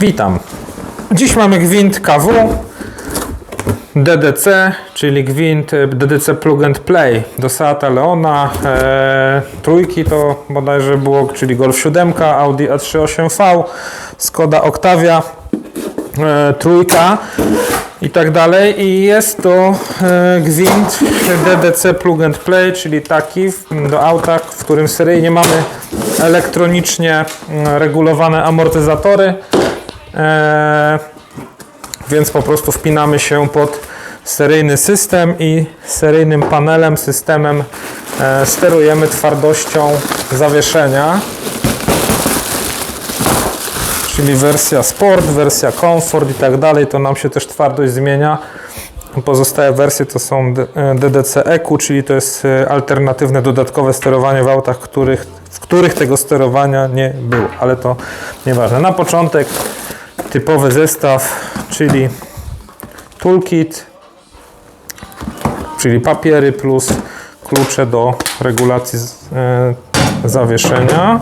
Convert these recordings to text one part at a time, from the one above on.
Witam. Dziś mamy gwint KW DDC, czyli gwint e, DDC Plug and Play do Seata Leona. E, trójki to bodajże było, czyli Golf 7, Audi A38V, Skoda Octavia, e, trójka i tak dalej. I jest to e, gwint DDC Plug and Play, czyli taki w- do auta, w którym seryjnie mamy elektronicznie mm, regulowane amortyzatory. E, więc po prostu wpinamy się pod seryjny system i seryjnym panelem, systemem e, sterujemy twardością zawieszenia. Czyli wersja Sport, wersja Comfort i tak dalej, to nam się też twardość zmienia. Pozostałe wersje to są D- e, DDC EQ, czyli to jest alternatywne dodatkowe sterowanie w autach, których, w których tego sterowania nie było, ale to nieważne. Na początek typowy zestaw, czyli toolkit, czyli papiery plus klucze do regulacji e, zawieszenia.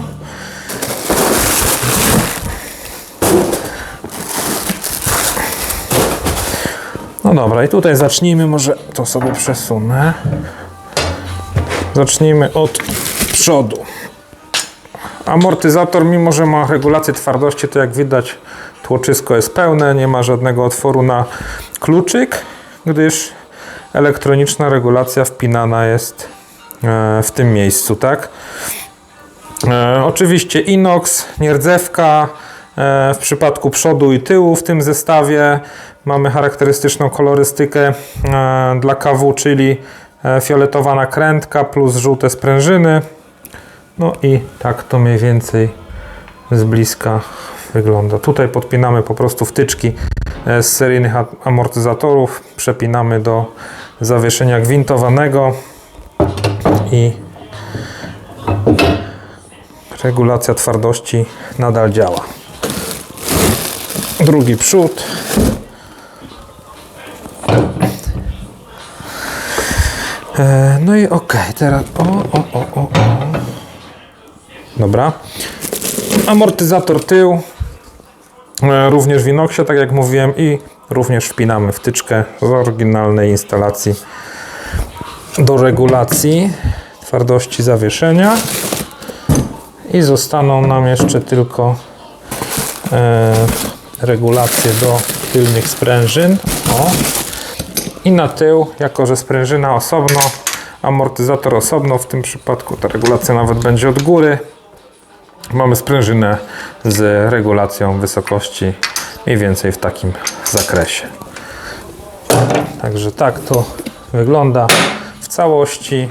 No dobra, i tutaj zacznijmy, może to sobie przesunę. Zacznijmy od przodu. Amortyzator, mimo że ma regulację twardości, to jak widać tłoczysko jest pełne, nie ma żadnego otworu na kluczyk, gdyż elektroniczna regulacja wpinana jest e, w tym miejscu, tak? E, oczywiście inox, nierdzewka. E, w przypadku przodu i tyłu w tym zestawie mamy charakterystyczną kolorystykę dla KW, czyli fioletowa nakrętka plus żółte sprężyny. No i tak to mniej więcej z bliska wygląda. Tutaj podpinamy po prostu wtyczki e, z seryjnych amortyzatorów, przepinamy do zawieszenia gwintowanego i regulacja twardości nadal działa. Drugi przód. E, No i ok, teraz. O, o, o, o, o. Dobra. Amortyzator tył. E, Również w inoxie, tak jak mówiłem, i również wpinamy wtyczkę z oryginalnej instalacji do regulacji twardości zawieszenia. I zostaną nam jeszcze tylko e, regulacje do tylnych sprężyn. O. I na tył, jako że sprężyna osobno, amortyzator osobno, w tym przypadku ta regulacja nawet będzie od góry. Mamy sprężynę z regulacją wysokości mniej więcej w takim zakresie. Także tak to wygląda w całości.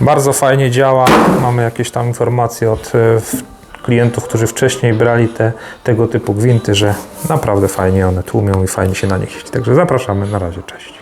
Bardzo fajnie działa. Mamy jakieś tam informacje od e, klientów, którzy wcześniej brali te, tego typu gwinty, że naprawdę fajnie one tłumią i fajnie się na nich jeździ. Także zapraszamy. Na razie, cześć.